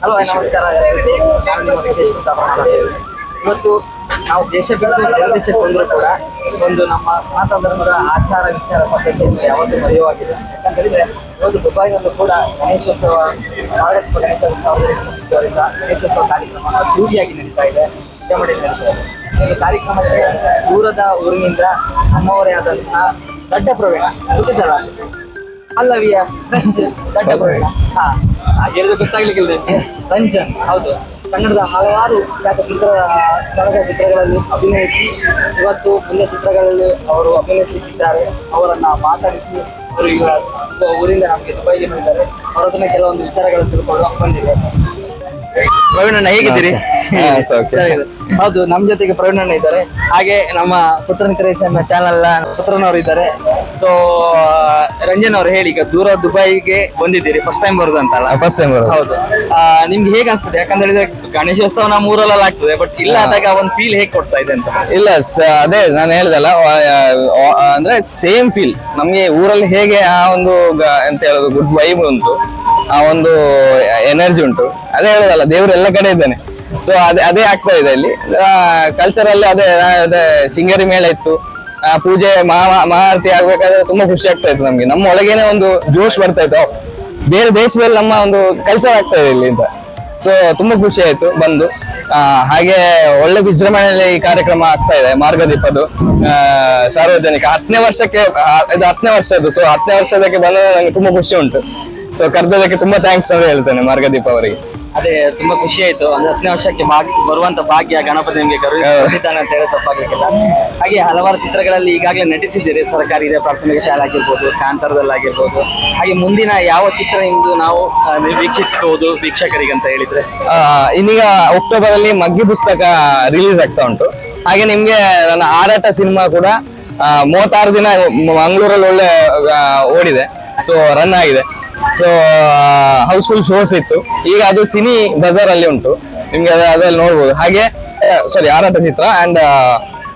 Hello, ನಮಸ್ಕಾರ. ಇವತ್ತು ನಾವು ದೇಶ ಬಿಟ್ಟು ಬೇರೆ ದೇಶಕ್ಕೆ ಬಂದರೂ ಕೂಡ ಒಂದು ನಮ್ಮ ಸನಾತನ ಧರ್ಮದ ಆಚಾರ ವಿಚಾರ ಪದ್ಧತಿಯನ್ನು ಯಾವತ್ತೂ ಮರೆಯುವಾಗಿದೆ ಯಾಕಂತೇಳಿದ್ರೆ ಇವತ್ತು ದುಬೈನಲ್ಲೂ ಕೂಡ ಗಣೇಶೋತ್ಸವ ಭಾರತ ಗಣೇಶೋತ್ಸವದಿಂದ ಗಣೇಶೋತ್ಸವ ಕಾರ್ಯಕ್ರಮ ಅದ್ದೂರಿಯಾಗಿ ನಡೀತಾ ಇದೆ ಶ್ರಮಣಿ ನಡೀತಾ ಇದೆ. ಈ ಕಾರ್ಯಕ್ರಮಕ್ಕೆ ದೂರದ ಊರಿನಿಂದ ನಮ್ಮವರೇ ಆದಂತಹ ದೊಡ್ಡ ಪ್ರವೀಣ ಅಲ್ಲವಿಯ ಫ್ರೆಶ್ ದೊಡ್ಡ ಪ್ರವೀಣ. ಹಾ. ಹೇಳಿದ್ರೆ ಗೊತ್ತಾಗ್ಲಿಕ್ಕಿಲ್ಲ. ರಂಜನ್, ಹೌದು. ಕನ್ನಡದ ಹಲವಾರು ಖ್ಯಾತ ಚಿತ್ರ, ಕನ್ನಡ ಚಿತ್ರಗಳಲ್ಲಿ ಅಭಿನಯಿಸಿ, ಇವತ್ತು ಮುಂದೆ ಚಿತ್ರಗಳಲ್ಲಿ ಅವರು ಅಭಿನಯಿಸುತ್ತಿದ್ದಾರೆ. ಅವರನ್ನ ಮಾತಾಡಿಸಿ, ಅವರು ಈಗ ಊರಿಂದ ನಮಗೆ ದುಬೈಗೆ ಬಂದಿದ್ದಾರೆ. ಅವರ ಕೆಲವೊಂದು ವಿಚಾರಗಳನ್ನು ತಿಳ್ಕೊಂಡು ಬಂದಿದೆ ಪ್ರವೀಣಣ್ಣ ಹೇಗಿದ್ದೀರಿ. ಹೌದು ನಮ್ ಜೊತೆಗೆ ಪ್ರವೀಣಣ್ಣ ಇದ್ದಾರೆ. ಹಾಗೆ ನಮ್ಮ ಪುತ್ರನ್ ಕ್ರಿಯೇಷನ್ ಚಾನಲ್ ಪುತ್ರನವರು ಇದ್ದಾರೆ. ಸೊ ರಂಜನ್ ಅವರು ಹೇಳಿ ಈಗ ದೂರ ದುಬೈಗೆ ಬಂದಿದ್ದೀರಿ ಫಸ್ಟ್ ಟೈಮ್ ಬರುದು ಅಂತಲ್ಲ. ಫಸ್ಟ್ ಟೈಮ್ ಬರೋದು. ಹೌದು. ನಿಮ್ಗೆ ಹೇಗೆ ಅನ್ಸ್ತದೆ? ಯಾಕಂತ ಹೇಳಿದ್ರೆ ಗಣೇಶೋತ್ಸವ ನಮ್ಮ ಊರಲ್ಲೆಲ್ಲ ಆಗ್ತದೆ ಬಟ್ ಇಲ್ಲ ಆದಾಗ ಒಂದು ಫೀಲ್ ಹೇಗೆ ಕೊಡ್ತಾ ಇದೆ ಅಂತ? ಇಲ್ಲ ಅದೇ ನಾನು ಹೇಳ್ದಲ್ಲ ಅಂದ್ರೆ ಸೇಮ್ ಫೀಲ್ ನಮ್ಗೆ ಊರಲ್ಲಿ ಹೇಗೆ ಆ ಒಂದು ಎಂತ ಹೇಳೋದು ಗುಡ್ ವೈಬ್ ಉಂಟು. ಆ ಒಂದು ಎನರ್ಜಿ ಉಂಟು. ಅದೇ ಹೇಳೋದಲ್ಲ, ದೇವರು ಎಲ್ಲ ಕಡೆ ಇದ್ದಾನೆ. ಸೊ ಅದೇ ಅದೇ ಆಗ್ತಾ ಇದೆ ಇಲ್ಲಿ ಕಲ್ಚರಲ್ಲಿ ಅದೇ ಅದೇ ಶೃಂಗೇರಿ ಮೇಳ ಇತ್ತು. ಆ, ಪೂಜೆ, ಮಹಾ ಮಹಾರತಿ ಆಗ್ಬೇಕಾದ್ರೆ ತುಂಬಾ ಖುಷಿ ಆಗ್ತಾ ಇತ್ತು ನಮ್ಗೆ. ನಮ್ಮ ಒಳಗೇನೆ ಒಂದು ಜೋಶ್ ಬರ್ತಾ ಇತ್ತು. ಬೇರೆ ದೇಶದಲ್ಲಿ ನಮ್ಮ ಒಂದು ಕಲ್ಚರ್ ಆಗ್ತಾ ಇದೆ ಇಲ್ಲಿ ಅಂತ. ಸೊ ತುಂಬಾ ಖುಷಿ ಆಯ್ತು ಬಂದು. ಹಾಗೆ ಒಳ್ಳೆ ವಿಜೃಂಭಣೆಯಲ್ಲಿ ಈ ಕಾರ್ಯಕ್ರಮ ಆಗ್ತಾ ಇದೆ. ಮಾರ್ಗದೀಪದು ಸಾರ್ವಜನಿಕ ಹತ್ತನೇ ವರ್ಷಕ್ಕೆ ಇದು ಹತ್ತನೇ ವರ್ಷದ್ದು. ಸೊ ಹತ್ತನೇ ವರ್ಷದಕ್ಕೆ ಬಂದ್ರೆ ನಂಗೆ ತುಂಬಾ ಖುಷಿ ಉಂಟು. ಸೊ ಕರೆದೋದಕ್ಕೆ ತುಂಬಾ ಥ್ಯಾಂಕ್ಸ್ ಅಂತ ಹೇಳ್ತೇನೆ ಮಾರ್ಗದೀಪ ಅವರಿಗೆ. ಅದೇ ತುಂಬಾ ಖುಷಿ ಆಯ್ತು. ಅಂದ್ರೆ ಹತ್ತನೇ ವರ್ಷಕ್ಕೆ ಭಾಗ್ಯ ಬರುವಂತ ಭಾಗ್ಯ ಗಣಪತಿ ನಿಮಗೆ ಕರುಣಿಸಿದ್ದಾನೆ ಅಂತ ಹೇಳಿ ತಪ್ಪಾಗಲಿಕ್ಕಿಲ್ಲ. ಹಾಗೆ ಹಲವಾರು ಚಿತ್ರಗಳಲ್ಲಿ ಈಗಾಗಲೇ ನಟಿಸಿದ್ದೀರಿ. ಸರ್ಕಾರಿ ಹಿರಿಯ ಪ್ರಾಥಮಿಕ ಶಾಲೆ ಆಗಿರ್ಬೋದು ಕಾಂತಾರದಲ್ಲಾಗಿರ್ಬೋದು ಹಾಗೆ ಮುಂದಿನ ಯಾವ ಚಿತ್ರ ಇಂದು ನಾವು ವೀಕ್ಷಿಸಬಹುದು ವೀಕ್ಷಕರಿಗೆ ಅಂತ ಹೇಳಿದ್ರೆ? ಇನ್ನೀಗ ಅಕ್ಟೋಬರ್ ಅಲ್ಲಿ ಮಗ್ಗಿ ಪುಸ್ತಕ ರಿಲೀಸ್ ಆಗ್ತಾ ಉಂಟು. ಹಾಗೆ ನಿಮ್ಗೆ ನನ್ನ ಆರಾಟ ಸಿನಿಮಾ ಕೂಡ ಮೂವತ್ತಾರು ದಿನ ಮಂಗಳೂರಲ್ಲಿ ಒಳ್ಳೆ ಓಡಿದೆ. ಸೊ ರನ್ ಆಗಿದೆ. ಸೊ ಹೌಸ್ಫುಲ್ ಶೋಸ್ ಇತ್ತು. ಈಗ ಅದು ಸಿನಿ ಬಜಾರ್ ಅಲ್ಲಿ ಉಂಟು. ನಿಮ್ಗೆ ಅದ- ಅದ್ರಲ್ಲಿ ನೋಡ್ಬೋದು. ಹಾಗೆ ಸಾರಿ ಆರಾಟ ಚಿತ್ರ ಅಂಡ್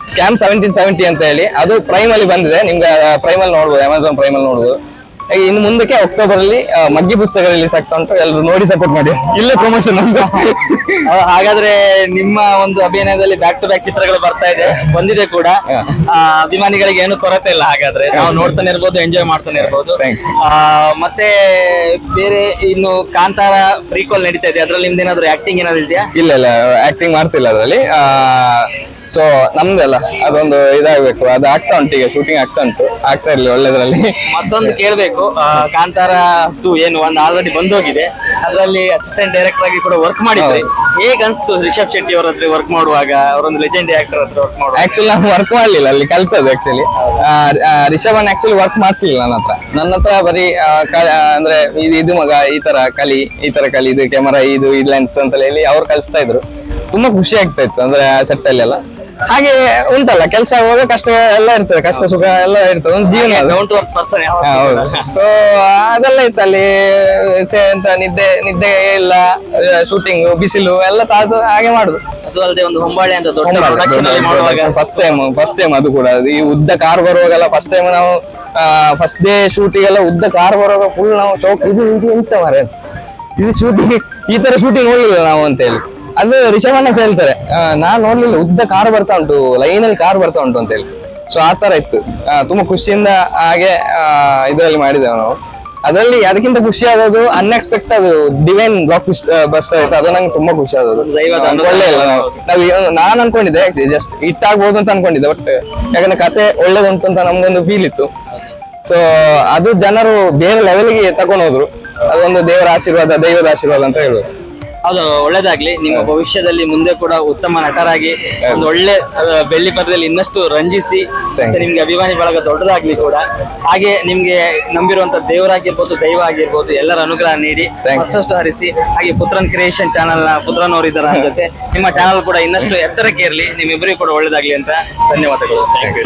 ಸ್ಕ್ಯಾಮ್ ಸೆವೆಂಟೀನ್ ಸೆವೆಂಟಿ ಅಂತ ಹೇಳಿ. ಅದು ಪ್ರೈಮ್ ಅಲ್ಲಿ ಬಂದಿದೆ. ನಿಮ್ಗೆ ಪ್ರೈಮ್ ಅಲ್ಲಿ ನೋಡ್ಬೋದು ಅಮೆಝಾನ್ ಪ್ರೈಮ್ ಅಲ್ಲಿ ನೋಡ್ಬೋದು. ಇನ್ನು ಮುಂದಕ್ಕೆ ಅಕ್ಟೋಬರ್ ಅಲ್ಲಿ ಮಗ್ಗಿ ಪುಸ್ತಕ ರಿಲೀಸ್ ಆಗ್ತಾ ಉಂಟು. ಎಲ್ಲರೂ ನೋಡಿ ಸಪೋರ್ಟ್ ಮಾಡಿ. ಇಲ್ಲೇ ಪ್ರಮೋಷನ್ ಅಂತ ಹಾಗಾದ್ರೆ ನಿಮ್ಮ ಒಂದು ಅಭಿನಯದಲ್ಲಿ ಬ್ಯಾಕ್ ಟು ಬ್ಯಾಕ್ ಚಿತ್ರಗಳು ಬರ್ತಾ ಇದೆ. ಬಂದಿದೆ ಕೂಡ. ಅಭಿಮಾನಿಗಳಿಗೆ ಏನು ಕೊರತೆ ಇಲ್ಲ ಹಾಗಾದ್ರೆ. ನಾವು ನೋಡ್ತಾನೆ ಇರ್ಬೋದು ಎಂಜಾಯ್ ಮಾಡ್ತಾನೆ ಇರ್ಬೋದು. ಮತ್ತೆ ಬೇರೆ ಇನ್ನು ಕಾಂತಾರ ಪ್ರೀಕ್ವಲ್ ನಡೀತಾ ಇದೆ. ಅದ್ರಲ್ಲಿ ನಿಮ್ದೇನಾದ್ರು ಆಕ್ಟಿಂಗ್ ಏನಾದ್ರು ಇದೆಯಾ? ಇಲ್ಲ ಇಲ್ಲ. ಆಕ್ಟಿಂಗ್ ಮಾಡ್ತಿಲ್ಲ ಅದರಲ್ಲಿ. ಸೊ ನಮ್ದಲ್ಲ ಅದೊಂದು ಇದಾಗಬೇಕು ಅದು ಆಗ್ತಾ ಉಂಟು ಈಗ ಶೂಟಿಂಗ್ ಆಗ್ತಾ ಉಂಟು ಆಗ್ತಾ ಇರ್ಲಿ ಒಳ್ಳೇದ್ರಲ್ಲಿ. ಮತ್ತೊಂದು ಕೇಳಬೇಕು ಕಾಂತಾರ ಟು ಏನು ಒಂದು ಆಲ್ರೆಡಿ ಬಂದೋಗಿದೆ ಅದರಲ್ಲಿ ಅಸಿಸ್ಟೆಂಟ್ ಡೈರೆಕ್ಟರ್ ಆಗಿ ಕೂಡ ವರ್ಕ್ ಮಾಡಿದ್ರಿ. ಹೇಗ್ ಅನ್ಸ್ತು ರಿಷಬ್ ಶೆಟ್ಟಿ ಅವರ ಹತ್ರ ವರ್ಕ್ ಮಾಡುವಾಗ ಅವರೊಂದು ಲೆಜೆಂಡ್ ಆಕ್ಟರ್ ಹತ್ರ ವರ್ಕ್ ಮಾಡುವಾಗ? ಆಕ್ಚುಲಿ ನಾನು ವರ್ಕ್ ಮಾಡಲಿಲ್ಲ ಅಲ್ಲಿ ಕಲ್ತದ್ದು ಆಕ್ಚುಲಿ ಅನ್ನು ಆಕ್ಚುಲಿ ವರ್ಕ್ ಮಾಡ್ಸಿಲ್ಲ ನನ್ನ ಹತ್ರ. ನನ್ನ ಹತ್ರ ಬರೀ ಅಂದ್ರೆ ಇದು ಇದು ಮಗ ಈ ತರ ಕಲಿ ಈ ತರ ಕಲಿ ಇದು ಕ್ಯಾಮರಾ ಇದು ಇದು ಲೆನ್ಸ್ ಅಂತ ಹೇಳಿ ಅವ್ರು ಕಲಿಸ್ತಾ ಇದ್ರು. ತುಂಬಾ ಖುಷಿ ಆಗ್ತಾ ಇತ್ತು ಅಂದ್ರೆ ಸೆಟ್ ಅಲ್ಲಿ ಎಲ್ಲ ಹಾಗೆ ಉಂಟಲ್ಲ ಕೆಲಸ ಆಗುವಾಗ ಕಷ್ಟ ಎಲ್ಲ ಇರ್ತದೆ ಕಷ್ಟ ಸುಖ ಎಲ್ಲ ಇರ್ತದೆ ಒಂದು ಜೀವನ ಸೊ ಅದೆಲ್ಲ ಇತ್ತು ಅಲ್ಲಿ ಎಂತ ನಿದ್ದೆ ನಿದ್ದೆ ಇಲ್ಲ ಶೂಟಿಂಗ್ ಬಿಸಿಲು ಎಲ್ಲ ತಾದು ಹಾಗೆ ಮಾಡುದು. ಫಸ್ಟ್ ಟೈಮ್ ಫಸ್ಟ್ ಟೈಮ್ ಅದು ಕೂಡ. ಈ ಉದ್ದ ಕಾರ್ ಬರುವಾಗೆಲ್ಲ ಫಸ್ಟ್ ಟೈಮ್ ನಾವು ಫಸ್ಟ್ ಡೇ ಶೂಟಿಗೆಲ್ಲ ಉದ್ದ ಕಾರ್ ಬರುವಾಗ ಫುಲ್ ನಾವು ಶೋಕ್ ಇದು ಇದು ಎಂತ ಮಾರ? ಇದು ಶೂಟಿಂಗ್ ಈ ತರ ಶೂಟಿಂಗ್ ಹೋಗಿಲ್ಲ ನಾವು ಅಂತ ಹೇಳಿ ಅದು ರಿಷಬಣ್ಣ ಅಣ್ಣ ಹೇಳ್ತಾರೆ ನಾನು ನೋಡ್ಲಿಲ್ಲ ಉದ್ದ ಕಾರ್ ಬರ್ತಾ ಉಂಟು ಲೈನ್ ಅಲ್ಲಿ ಕಾರ್ ಬರ್ತಾ ಉಂಟು ಅಂತ ಹೇಳಿ. ಸೊ ಆ ತರ ಇತ್ತು. ತುಂಬಾ ಖುಷಿಯಿಂದ ಹಾಗೆ ಇದರಲ್ಲಿ ಮಾಡಿದ್ದೇವೆ ನಾವು ಅದರಲ್ಲಿ ಅದಕ್ಕಿಂತ ಖುಷಿ ಆದದ್ದು ಅನ್ಎಕ್ಸ್ಪೆಕ್ಟ್ ಅದು ಡಿವೈನ್ ಬ್ಲಾಕ್ ಬಸ್ಟರ್ ಇತ್ತು. ಅದು ನಂಗೆ ತುಂಬಾ ಖುಷಿ ಆದದ್ದು. ಒಳ್ಳೆ ಇಲ್ಲ ನಾವು ನಾನು ಅನ್ಕೊಂಡಿದ್ದೆ ಜಸ್ಟ್ ಹಿಟ್ ಆಗ್ಬೋದು ಅಂತ ಅನ್ಕೊಂಡಿದ್ದೆ ಬಟ್ ಯಾಕಂದ್ರೆ ಕತೆ ಒಳ್ಳೇದುಂಟು ಅಂತ ನಮ್ಗೊಂದು ಫೀಲ್ ಇತ್ತು. ಸೊ ಅದು ಜನರು ಬೇರೆ ಲೆವೆಲ್ಗೆ ತಗೊಂಡು ಹೋದ್ರು ಅದೊಂದು ದೇವರ ಆಶೀರ್ವಾದ ದೈವದ ಆಶೀರ್ವಾದ ಅಂತ ಹೇಳುದು ಅದು ಒಳ್ಳೇದಾಗ್ಲಿ ನಿಮ್ಮ ಭವಿಷ್ಯದಲ್ಲಿ ಮುಂದೆ ಕೂಡ ಉತ್ತಮ ನಟರಾಗಿ ಒಂದು ಒಳ್ಳೆ ಬೆಳ್ಳಿ ಪದದಲ್ಲಿ ಇನ್ನಷ್ಟು ರಂಜಿಸಿ ಮತ್ತೆ ನಿಮ್ಗೆ ಅಭಿಮಾನಿ ಬಳಗ ದೊಡ್ಡದಾಗ್ಲಿ ಕೂಡ. ಹಾಗೆ ನಿಮ್ಗೆ ನಂಬಿರುವಂತ ದೇವರಾಗಿರ್ಬೋದು ದೈವ ಆಗಿರ್ಬೋದು ಎಲ್ಲರ ಅನುಗ್ರಹ ನೀಡಿ ಮತ್ತಷ್ಟು ಹರಿಸಿ ಹಾಗೆ ಪುತ್ರನ್ ಕ್ರಿಯೇಷನ್ ಚಾನಲ್ನ ನಮ್ಮ ಜೊತೆ ನಿಮ್ಮ ಚಾನಲ್ ಕೂಡ ಇನ್ನಷ್ಟು ಎತ್ತರಕ್ಕೆ ಇರಲಿ ನಿಮ್ಮಿಬ್ಬರಿಗೂ ಕೂಡ ಒಳ್ಳೇದಾಗ್ಲಿ ಅಂತ ಧನ್ಯವಾದಗಳು. Thank you